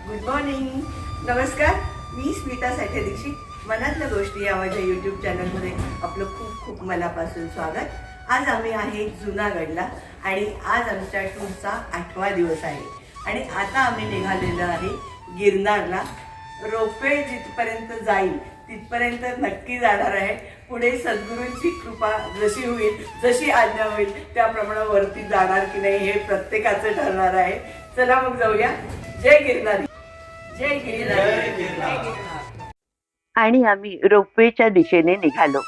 Good morning नमस्कार. मी स्मिता साठे दीक्षित. मनातल्या गोष्टी या माझ्या यूट्यूब चॅनलमध्ये आपलं खूप खूप मनापासून स्वागत. आज आम्ही आहे जुनागडला आणि आज आमच्या टूरचा आठवा दिवस आहे. आणि आता आम्ही निघालेलो आहे गिरनारला. रोपे जिथपर्यंत जाईल तिथपर्यंत नक्की जाणार आहे. पुढे सद्गुरूंची कृपा जशी होईल जशी आज्ञा होईल त्याप्रमाणे वरती जाणार की नाही हे प्रत्येकाचं ठरणार आहे. चला मग जाऊया. जय जय गिरनारी. आणि आम्ही रोपवेच्या दिशेने निघालो.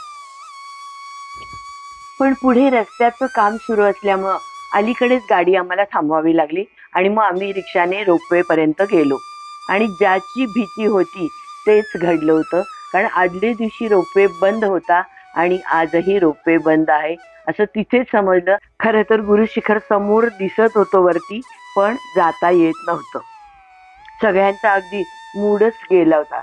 पण पुढे रस्त्याचं काम सुरू असल्यामुळं अलीकडेच गाडी आम्हाला थांबवावी लागली आणि मग आम्ही रिक्षाने रोपवे पर्यंत गेलो. आणि ज्याची भीती होती तेच घडलं होतं. कारण आदल्या दिवशी रोपवे बंद होता आणि आजही रोपवे बंद आहे असं तिथेच समजलं. खरं तर गुरुशिखर समोर दिसत होतं वरती पण जाता येत नव्हतं. सगळ्यांचा अगदी मूडच गेला होता.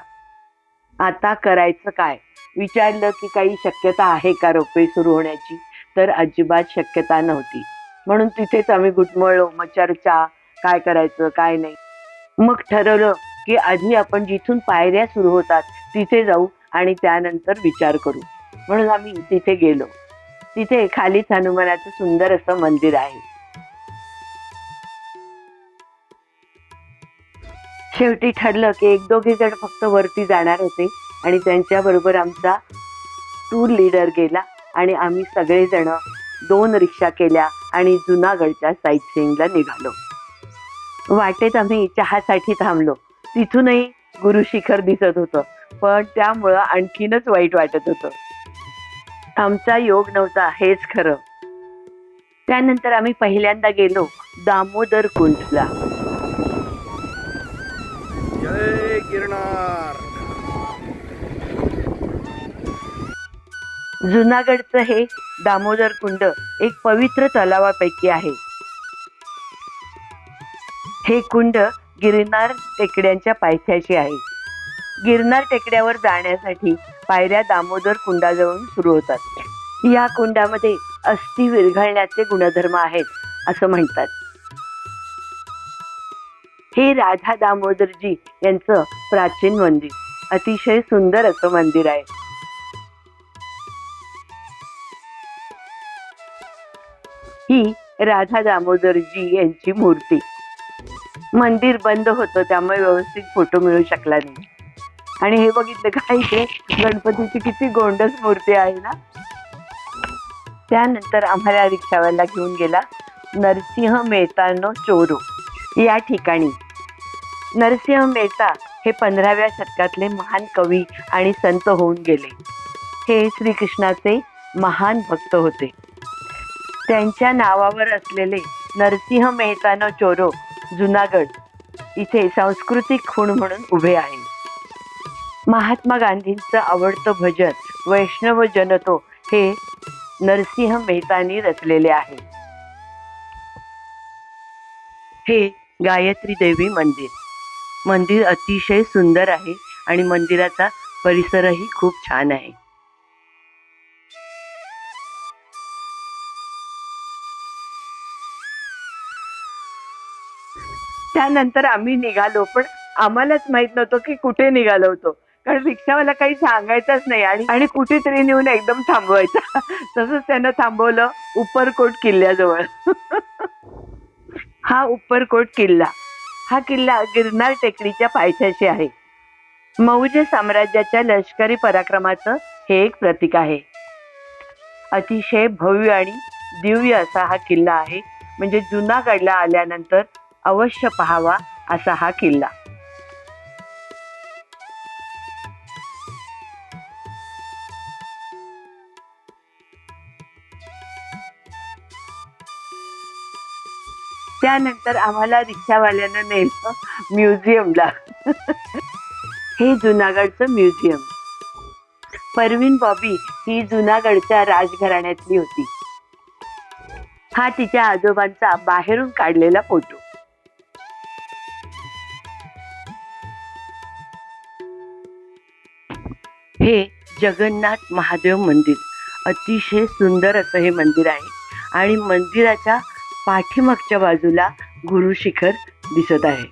आता करायचं काय? विचारलं की काही शक्यता आहे का रोपवे सुरू होण्याची? तर अजिबात शक्यता नव्हती. म्हणून तिथेच आम्ही घुटमळलो. मग चर्चा काय करायचं काय नाही. मग ठरवलं की आधी आपण जिथून पायऱ्या सुरू होतात तिथे जाऊ आणि त्यानंतर विचार करू. म्हणून आम्ही तिथे गेलो. तिथे खालीच हनुमानाचं सुंदर असं मंदिर आहे. शेवटी ठरलं की एक दोघे जण फक्त वरती जाणार होते आणि त्यांच्याबरोबर आमचा टूर लीडर गेला आणि आम्ही सगळेजण दोन रिक्षा केल्या आणि जुनागडच्या साईट सीईंगला निघालो. वाटेत आम्ही चहासाठी थांबलो. तिथूनही गुरुशिखर दिसत होतं पण त्यामुळं आणखीनच वाईट वाटत होतं. आमचा योग नव्हता हेच खरं. त्यानंतर आम्ही पहिल्यांदा गेलो दामोदर कुंडला जुनागडचं हे दामोदर कुंड एक पवित्र तलावापैकी आहे. हे कुंड गिरनार टेकड्यांच्या पायथ्याशी आहे. गिरनार टेकड्यावर जाण्यासाठी पायऱ्या दामोदर कुंडाजवळून सुरू होतात. या कुंडामध्ये अस्थि विरघळण्याचे गुणधर्म आहेत असं म्हणतात. हे राधा दामोदरजी यांचं प्राचीन मंदिर. अतिशय सुंदर असं मंदिर आहे. ही राधा दामोदरजी यांची मूर्ती. मंदिर बंद होतं त्यामुळे व्यवस्थित फोटो मिळू शकला नाही. आणि हे बघितलं का इथे गणपतीची किती गोंडस मूर्ती आहे ना? त्यानंतर आम्हाला रिक्षावाला घेऊन गेला नरसिंह मेहतानो चोरू. या ठिकाणी. नरसिंह मेहता हे पंधराव्या शतकातले महान कवी आणि संत होऊन गेले. हे श्रीकृष्णाचे महान भक्त होते. त्यांच्या नावावर असलेले नरसिंह मेहतानो चोरो जुनागड इथे सांस्कृतिक खूण म्हणून उभे आहे महात्मा गांधींचं आवडतं भजन वैष्णव जनतो हे नरसिंह मेहतानी रचलेले आहे. हे गायत्री देवी मंदिर. मंदिर अतिशय सुंदर आहे आणि मंदिराचा परिसरही खूप छान आहे. त्यानंतर आम्ही निघालो पण आम्हालाच माहीत नव्हतं की कुठे निघालो होतो. कारण रिक्षावाला काही सांगायचंच नाही आणि आणि कुठेतरी नेऊन एकदम थांबवायचा. तसंच त्यानं थांबवलं उपरकोट किल्ल्याजवळ. हा उपरकोट किल्ला. हा किल्ला गिरनार टेकडीच्या पायथ्याशी आहे. मौर्य साम्राज्याच्या लष्करी पराक्रमाचं हे एक प्रतीक आहे. अतिशय भव्य आणि दिव्य असा हा किल्ला आहे. म्हणजे जुनागडला आल्यानंतर अवश्य पहावा असा हा किल्ला. त्यानंतर आम्हाला रिक्षावाल्यानं नेलं म्युझियमला. हे जुनागडचं म्युझियम. परवीन बॉबी ही जुनागडच्या राजघराण्यातली होती. हा तिच्या आजोबांचा बाहेरून काढलेला फोटो. हे जगन्नाथ महादेव मंदिर. अतिशय सुंदर असं हे मंदिर आहे. आणि मंदिराच्या पाठीमागच्या बाजूला गुरु शिखर दिसत आहे.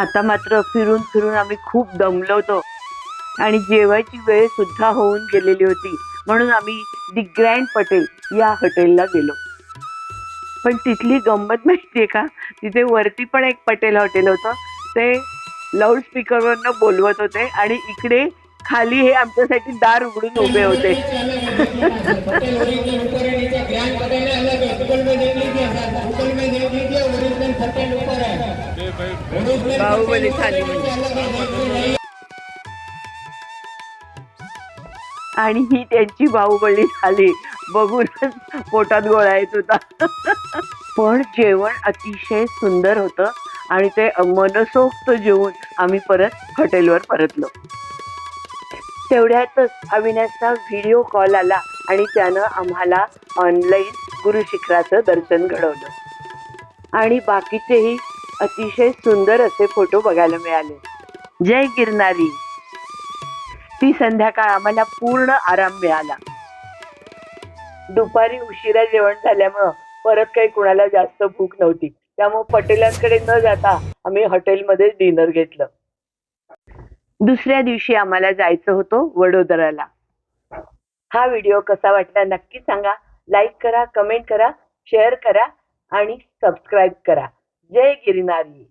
आता मात्र फिरून फिरून आम्ही खूप दमलवतो आणि जेवायची वेळ सुद्धा होऊन गेलेली होती. म्हणून आम्ही दि ग्रँड पटेल या हॉटेलला गेलो. पण तिथली गंमत माहितीये का? तिथे वरती पण एक पटेल हॉटेल होतं. ते लाऊडस्पीकरवरनं बोलवत होते आणि इकडे खाली हे आमच्यासाठी दार उघडून उभे होते. बाहुबली खाली म्हणजे. आणि ही त्यांची बाहुबली झाली बघूनच पोटात गोळा येत होता. पण जेवण अतिशय सुंदर होतं आणि ते मनसोक्त जेवून आम्ही परत हॉटेलवर परतलो. तेवढ्यातच अविनाशचा व्हिडिओ कॉल आला आणि त्यानं आम्हाला ऑनलाईन गुरुशिखराचं दर्शन घडवलं. आणि बाकीचेही अतिशय सुंदर असे फोटो बघायला मिळाले. जय गिरनारी. ती संध्याकाळ आम्हाला पूर्ण आराम मिळाला. दुपारी उशिरा जेवण झाल्यामुळं परत काही कुणाला जास्त भूक नव्हती. त्यामुळे पटेलांकडे न जाता आम्ही हॉटेलमध्ये डिनर घेतलं. दुसऱ्या दिवशी आम्हाला जायचं होतं वडोदराला. हा व्हिडिओ कसा वाटला नक्की सांगा. लाईक करा कमेंट करा शेअर करा आणि सबस्क्राईब करा. जय गिरनारी.